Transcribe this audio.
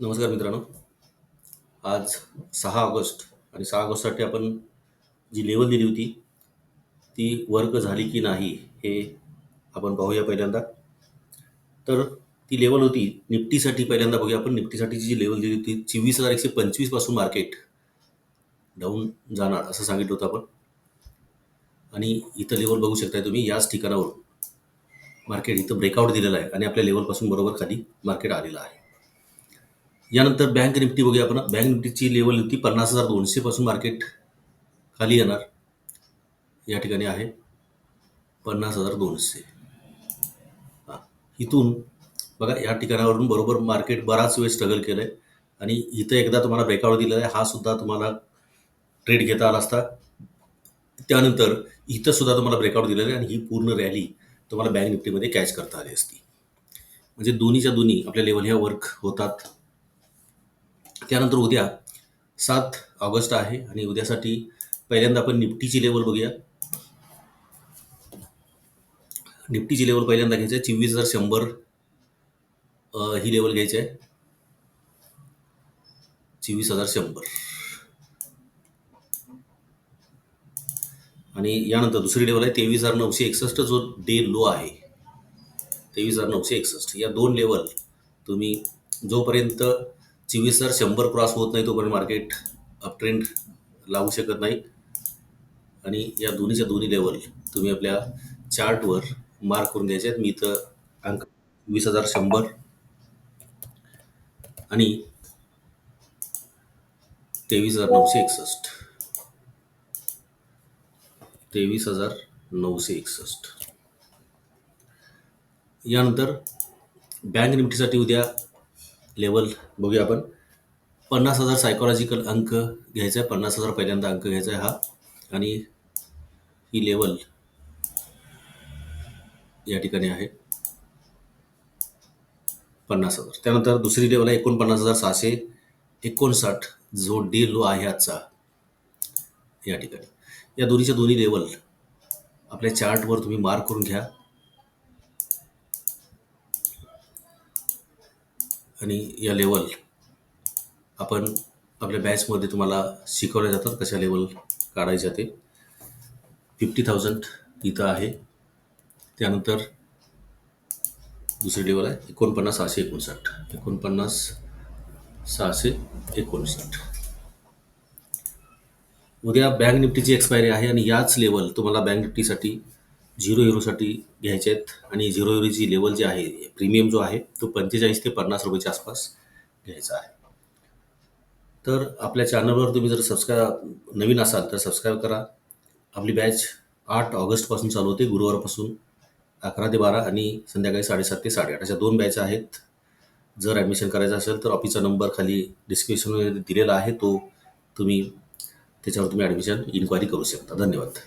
नमस्कार मित्रांनो. आज सहा ऑगस्ट आणि सहा ऑगस्टसाठी आपण जी लेवल दिली होती ती वर्क झाली की नाही हे आपण पाहूया पहिल्यांदा. तर ती लेवल होती निफ्टीसाठी पहिल्यांदा बघूया आपण निफ्टीसाठीची जी लेवल दिली होती चोवीस हजार एकशे पंचवीसपासून मार्केट डाऊन जाणार असं सांगितलं होतं आपण. आणि इथं लेवल बघू शकताय तुम्ही याच ठिकाणावर मार्केट इथं ब्रेकआउट दिलेलं आहे आणि आपल्या लेवलपासून बरोबर खाली मार्केट आलेलं आहे. यानंतर बँक निफ्टी बघूया आपण. बँक निफ्टीची लेवल होती पन्नास हजार दोनशेपासून मार्केट खाली येणार. या ठिकाणी आहे पन्नास हजार दोनशे. हां इथून बघा या ठिकाणावरून बरोबर मार्केट बराच वेळ स्ट्रगल केलं आहे आणि इथं एकदा तुम्हाला ब्रेकआउट दिलेला आहे हा सुद्धा तुम्हाला ट्रेड घेता आला असता. त्यानंतर इथं सुद्धा तुम्हाला ब्रेकआउट दिलेलं आहे आणि ही पूर्ण रॅली तुम्हाला बँक निफ्टीमध्ये कॅच करता आली असती. म्हणजे दोन्हीच्या दोन्ही आपल्या लेवल ह्या वर्क होतात. त्यानंतर उद्या सात ऑगस्ट आहे आणि उद्यासाठी पहिल्यांदा आपण निफ्टीची लेवल बघूया. निफ्टीची लेवल पहिल्यांदा घ्यायचं आहे चोवीस हजार शंभर ही लेवल घ्यायची आहे चोवीस हजार शंभर. आणि यानंतर दुसरी लेवल आहे. तेवीस हजार नऊशे एकसष्ट जो डे लो आहे. तेवीस हजार नऊशे एकसष्ट. या दोन लेवल तुम्ही जोपर्यंत चोवीस हजार शंभर क्रॉस होत नाही तोपर्यंत मार्केट अपट्रेंड लावू शकत नाही. आणि या दोन्हीच्या दोन्ही लेवल तुम्ही आपल्या चार्टवर मार्क करून घ्यायचे आहेत. मी इथं अंक वीस हजार शंभर. आणि तेवीस हजार नऊशे एकसष्ट. तेवीस हजार नऊशे एकसष्ट. यानंतर बँक निफ्टीसाठी उद्या लेवल बघूया आपण. पन्नास हजार सायकोलॉजिकल अंक घ्यायचा आहे. पन्नास हजार पहिल्यांदा अंक घ्यायचा आहे हा. आणि ही लेवल या ठिकाणी आहे. पन्नास हजार. त्यानंतर दुसरी लेवल आहे एकोणपन्नास हजार सहाशे एकोणसाठ जो डी लो आहे आजचा. या ठिकाणी. या दोन्हीच्या दोन्ही लेवल आपल्या चार्टवर तुम्ही मार्क करून घ्या. आणि या लेवल आपण आपल्या बॅचमध्ये तुम्हाला शिकवल्या जातात कशा लेवल काढायच्या ते. फिफ्टी थाउजंड इथं आहे. त्यानंतर दुसरी लेवल आहे एकोणपन्नास सहाशे एकोणसाठ. एकोणपन्नास सहाशे एकोणसाठ. उद्या बँक निफ्टीची एक्सपायरी आहे आणि याच लेवल तुम्हाला बँक निफ्टीसाठी झिरो हिरोसाठी घ्यायचे आहेत आणि झिरो हिरोची लेवल जे आहे प्रीमियम जो आहे तो पंचेचाळीस ते पन्नास रुपयाच्या आसपास घ्यायचा आहे. तर आपल्या चॅनलवर तुम्ही जर सबस्क्राईब नवीन असाल तर सबस्क्राईब करा. आपली बॅच आठ ऑगस्टपासून चालू होते गुरुवारपासून अकरा ते बारा आणि संध्याकाळी साडेसात ते साडेआठ अशा दोन बॅच आहेत. जर ॲडमिशन करायचं असेल तर ऑफिसचा नंबर खाली डिस्क्रिप्शनमध्ये दिलेला आहे तो तुम्ही त्याच्यावर तुम्ही ॲडमिशन इन्क्वायरी करू शकता. धन्यवाद.